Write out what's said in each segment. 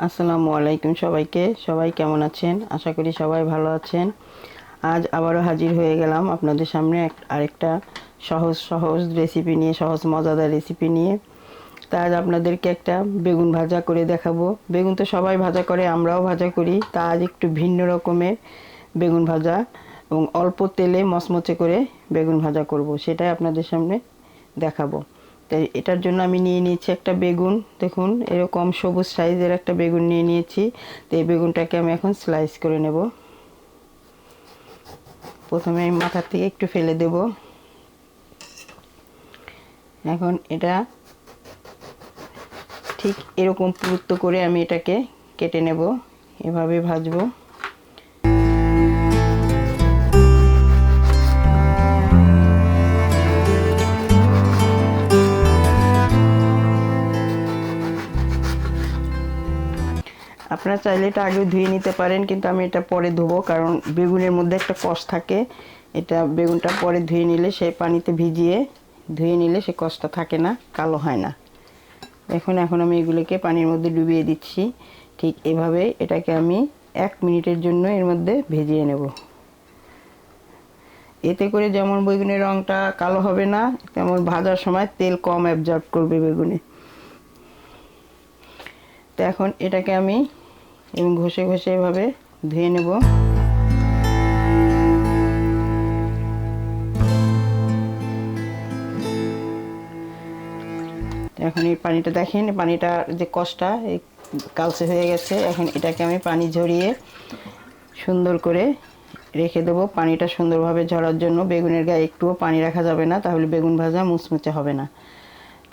আসসালামু আলাইকুম সবাইকে। সবাই কেমন আছেন? আশা করি সবাই ভালো আছেন। আজ আবারও হাজির হয়ে গেলাম আপনাদের সামনে এক- আরেকটা সহজ সহজ রেসিপি নিয়ে, সহজ মজাদার রেসিপি নিয়ে। তা আজ আপনাদেরকে একটা বেগুন ভাজা করে দেখাবো। বেগুন তো সবাই ভাজা করে, আমরাও ভাজা করি। তা আজ একটু ভিন্ন রকমের বেগুন ভাজা এবং অল্প তেলে মচমচে করে বেগুন ভাজা করব। সেটাই আপনাদের সামনে দেখাবো। তাই এটার জন্য আমি নিয়ে নিয়েছি একটা বেগুন, দেখুন, এরকম সবুজ সাইজের একটা বেগুন নিয়ে নিয়েছি। তো এই বেগুনটাকে আমি এখন স্লাইস করে নেব। প্রথমে আমি মাথার থেকে একটু ফেলে দেব। এখন এটা ঠিক এরকম পুরুত্ব করে আমি এটাকে কেটে নেব। এভাবে ভাজবো। আপনারা চাইলে এটা আগে ধুয়ে নিতে পারেন, কিন্তু আমি এটা পরে ধুবো, কারণ বেগুনের মধ্যে একটা কষ থাকে। এটা বেগুনটা পরে ধুয়ে নিলে সে পানিতে ভিজিয়ে, ধুয়ে নিলে সে কষটা থাকে না, কালো হয় না। এখন এখন আমি এগুলোকে পানির মধ্যে ডুবিয়ে দিচ্ছি। ঠিক এভাবে এটাকে আমি এক মিনিটের জন্য এর মধ্যে ভেজিয়ে নেব। এতে করে যেমন বেগুনের রঙটা কালো হবে না, তেমন ভাজার সময় তেল কম অ্যাবজর্ব করবে বেগুনে। তো এখন এটাকে আমি এবং ঘষে ঘষে এভাবে ধুয়ে নেব। এখন এই পানিটা দেখেন পানিটা যে কষটা এই কালচে হয়ে গেছে। এখন এটাকে আমি পানি ঝরিয়ে সুন্দর করে রেখে দেবো। পানিটা সুন্দরভাবে ঝরার জন্য বেগুনের গায়ে একটুও পানি রাখা যাবে না, তাহলে বেগুন ভাজা মুচমুচে হবে না।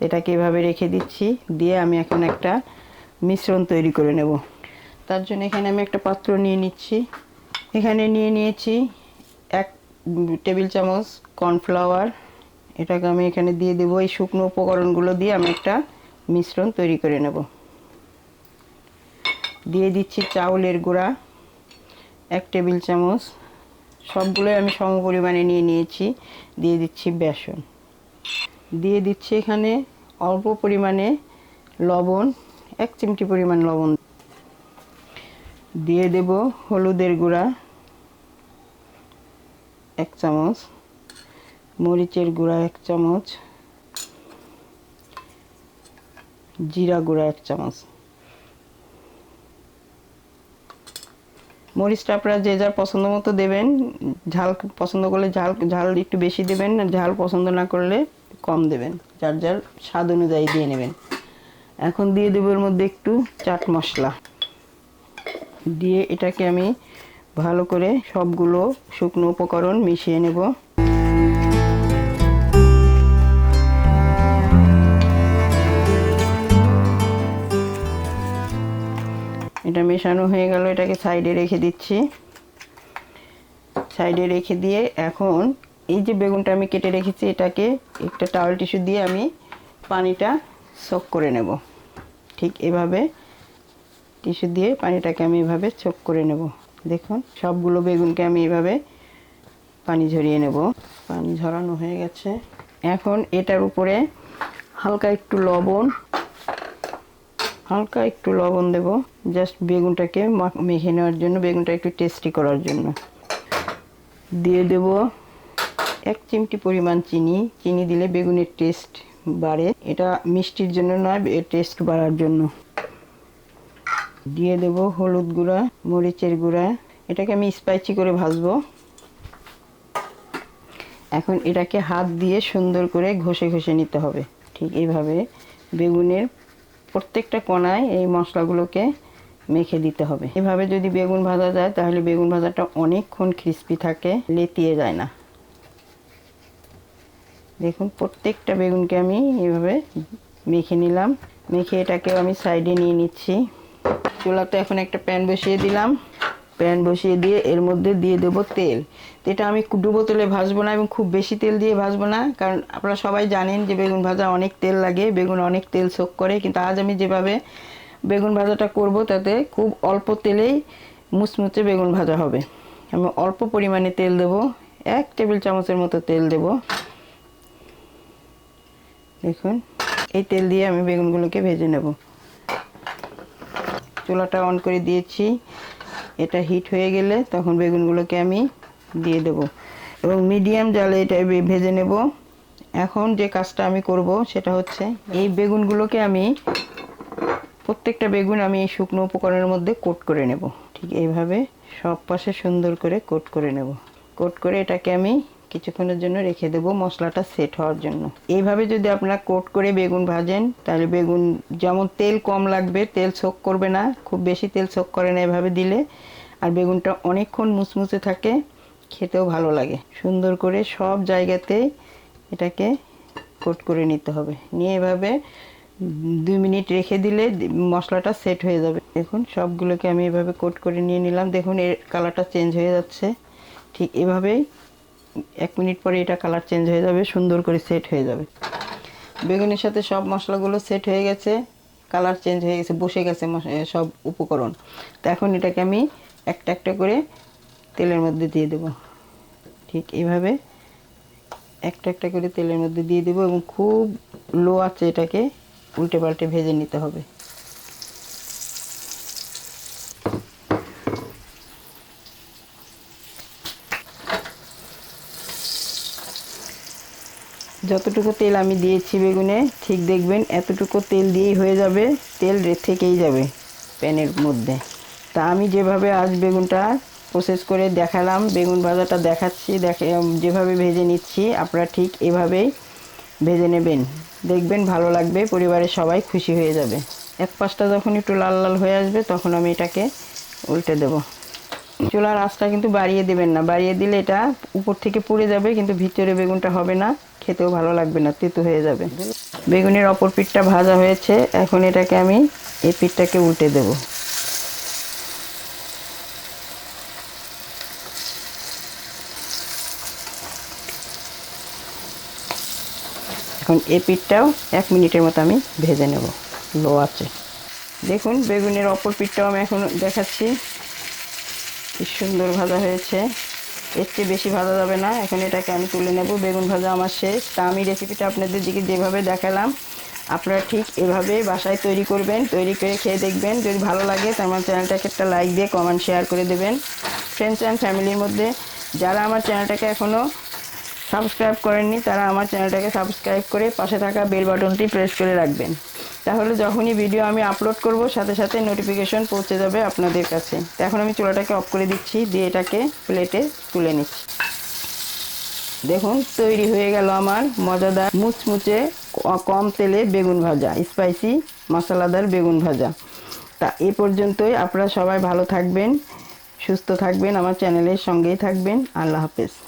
এটাকে এভাবে রেখে দিচ্ছি, দিয়ে আমি এখন একটা মিশ্রণ তৈরি করে নেব। তার জন্য এখানে আমি একটা পাত্র নিয়ে নিচ্ছি। এখানে নিয়ে নিয়েছি এক টেবিল চামচ কর্নফ্লাওয়ার। এটাকে আমি এখানে দিয়ে দেবো। এই শুকনো উপকরণগুলো দিয়ে আমি একটা মিশ্রণ তৈরি করে নেব। দিয়ে দিচ্ছি চাউলের গুঁড়া, এক টেবিল চামচ। সবগুলোই আমি সম পরিমাণে নিয়ে নিয়েছি। দিয়ে দিচ্ছি বেসন। দিয়ে দিচ্ছি এখানে অল্প পরিমাণে লবণ, এক চিমটি পরিমাণ লবণ দিয়ে দেব হলুদের গুঁড়া, এক চামচ, মরিচের গুঁড়া এক চামচ, জিরা গুঁড়া এক চামচ। মরিচটা আপনারা যে যার পছন্দ মতো দেবেন, ঝাল পছন্দ করলে ঝাল ঝাল একটু বেশি দেবেন, ঝাল পছন্দ না করলে কম দেবেন, যার যার স্বাদ অনুযায়ী দিয়ে নেবেন। এখন দিয়ে দেবো এর মধ্যে একটু চাট মশলা। দিয়ে এটাকে আমি ভালো করে সবগুলো শুকনো উপকরণ মিশিয়ে নেব। এটা মেশানো হয়ে গেল, এটাকে সাইডে রেখে দিচ্ছি। সাইডে রেখে দিয়ে এখন এই যে বেগুনটা আমি কেটে রেখেছি, এটাকে একটা টাওয়েল টিস্যু দিয়ে আমি পানিটা সোক করে নেব। ঠিক এভাবে টিস্যু দিয়ে পানিটাকে আমি এভাবে চোখ করে নেব। দেখুন, সবগুলো বেগুনকে আমি এভাবে পানি ঝরিয়ে নেব। পানি ঝরানো হয়ে গেছে। এখন এটার উপরে হালকা একটু লবণ, হালকা একটু লবণ দেব জাস্ট বেগুনটাকে মেখে নেওয়ার জন্য, বেগুনটা একটু টেস্টি করার জন্য। দিয়ে দেব এক চিমটি পরিমাণ চিনি। চিনি দিলে বেগুনের টেস্ট বাড়ে। এটা মিষ্টির জন্য নয় টেস্ট বাড়ার জন্য। দিয়ে দেব হলুদ গুঁড়া, মরিচের গুঁড়া। এটাকে আমি স্পাইসি করে ভাজবো। এখন এটাকে হাত দিয়ে সুন্দর করে ঘষে ঘষে নিতে হবে। ঠিক এইভাবে বেগুনের প্রত্যেকটা কোণায় এই মশলাগুলোকে মেখে দিতে হবে। এভাবে যদি বেগুন ভাজা যায়, তাহলে বেগুন ভাজাটা অনেকক্ষণ ক্রিস্পি থাকে, লেতিয়ে যায় না। দেখুন, প্রত্যেকটা বেগুনকে আমি এভাবে মেখে নিলাম। মেখে এটাকেও আমি সাইডে নিয়ে নিচ্ছি। চুলাতে এখন একটা প্যান বসিয়ে দিলাম। প্যান বসিয়ে দিয়ে এর মধ্যে দিয়ে দেবো তেল। এটা আমি ডুবো তেলে ভাজবো না এবং খুব বেশি তেল দিয়ে ভাজবো না, কারণ আপনারা সবাই জানেন যে বেগুন ভাজা অনেক তেল লাগে, বেগুন অনেক তেল শোক করে, কিন্তু আজ আমি যেভাবে বেগুন ভাজাটা করব তাতে খুব অল্প তেলেই মুচমুচে বেগুন ভাজা হবে। আমি অল্প পরিমাণে তেল দেব, এক টেবিল চামচের মতো তেল দেব। দেখুন, এই তেল দিয়ে আমি বেগুনগুলোকে ভেজে নেব। চুলাটা অন করে দিয়েছি। এটা হিট হয়ে গেলে তখন বেগুনগুলোকে আমি দিয়ে দেব। এবং মিডিয়াম জালে এটা ভেজে নেব। এখন যে কাজটা আমি করব সেটা হচ্ছে এই বেগুনগুলোকে আমি প্রত্যেকটা বেগুন আমি এই শুকনো উপকরণের মধ্যে কোট করে নেব। ঠিক এইভাবে সব পাশে সুন্দর করে কোট করে নেব। কোট করে এটাকে আমি কিছুক্ষণের জন্য রেখে দেবো মশলাটা সেট হওয়ার জন্য। এইভাবে যদি আপনারা কোট করে বেগুন ভাজেন, তাহলে বেগুন যেমন তেল কম লাগবে, তেল সোক করবে না, খুব বেশি তেল সোক করে না এভাবে দিলে। আর বেগুনটা অনেকক্ষণ মুচমুচে থাকে, খেতেও ভালো লাগে। সুন্দর করে সব জায়গাতে এটাকে কোট করে নিতে হবে। নিয়ে এভাবে দুই মিনিট রেখে দিলে মশলাটা সেট হয়ে যাবে। দেখুন, সবগুলোকে আমি এভাবে কোট করে নিয়ে নিলাম। দেখুন, এর কালারটা চেঞ্জ হয়ে যাচ্ছে। ঠিক এভাবেই এক মিনিট পরে এটা কালার চেঞ্জ হয়ে যাবে, সুন্দর করে সেট হয়ে যাবে। বেগুনের সাথে সব মশলাগুলো সেট হয়ে গেছে কালার চেঞ্জ হয়ে গেছে, বসে গেছে সব উপকরণ। তো এখন এটাকে আমি একটা একটা করে তেলের মধ্যে দিয়ে দেব। ঠিক এইভাবে একটা একটা করে তেলের মধ্যে দিয়ে দেবো এবং খুব লো আছে এটাকে উল্টে পাল্টে ভেজে নিতে হবে। যতটুকু তেল আমি দিয়েছি বেগুনে, ঠিক দেখবেন এতটুকু তেল দিয়েই হয়ে যাবে, তেল থেকেই যাবে প্যানের মধ্যে। তা আমি যেভাবে আজ বেগুনটা প্রসেস করে দেখালাম, বেগুন ভাজাটা দেখাচ্ছি, দেখে যেভাবে ভেজে নিচ্ছি, আপনারা ঠিক এভাবেই ভেজে নেবেন। দেখবেন ভালো লাগবে, পরিবারের সবাই খুশি হয়ে যাবে। এক পাশটা যখন একটু লাল লাল হয়ে আসবে, তখন আমি এটাকে উল্টে দেবো। চুলার আঁচটা কিন্তু বাড়িয়ে দেবেন না। বাড়িয়ে দিলে এটা উপর থেকে পুড়ে যাবে, কিন্তু ভিতরে বেগুনটা হবে না। খেতেও ভালো লাগবে না, তেতো হয়ে যাবে। বেগুনের অপর পিঠটা ভাজা হয়েছে। এখন এটাকে আমি এই পিঠটাকে উল্টে দেব। এখন এই পিঠটাও এক মিনিটের মতো আমি ভেজে নেব, লো আছে দেখুন, বেগুনের অপর পিঠটাও আমি এখন দেখাচ্ছি। কি সুন্দর ভাজা হয়েছে। এর চেয়ে বেশি ভাজা যাবে না। এখন এটাকে আমি তুলে নেব। বেগুন ভাজা আমার শেষ। তা আমি রেসিপিটা আপনাদের দিকে যেভাবে দেখালাম, আপনারা ঠিক এভাবে বাসায় তৈরি করবেন, তৈরি করে খেয়ে দেখবেন। যদি ভালো লাগে তো আমার চ্যানেলটাকে একটা লাইক দিয়ে কমেন্ট শেয়ার করে দেবেন। ফ্রেন্ডস অ্যান্ড ফ্যামিলির মধ্যে যারা আমার চ্যানেলটাকে এখনও সাবস্ক্রাইব করেননি, তারা আমার চ্যানেলটাকে সাবস্ক্রাইব করে পাশে থাকা বেল বাটনটি প্রেস করে রাখবেন। তাহলে যখনই ভিডিও আমি আপলোড করব, সাথে সাথে নোটিফিকেশন পৌঁছে যাবে আপনাদের কাছে। তো এখন আমি চুলাটাকে অফ করে দিচ্ছি, দিয়ে এটাকে প্লেটে তুলে নিচ্ছি। দেখুন, তৈরি হয়ে গেল আমার মজাদার মুচমুচে কম তেলে বেগুন ভাজা স্পাইসি মশলাদার বেগুন ভাজা। তা এ পর্যন্তই, আপনারা সবাই ভালো থাকবেন, সুস্থ থাকবেন, আমার চ্যানেলের সঙ্গেই থাকবেন, আল্লাহ হাফেজ।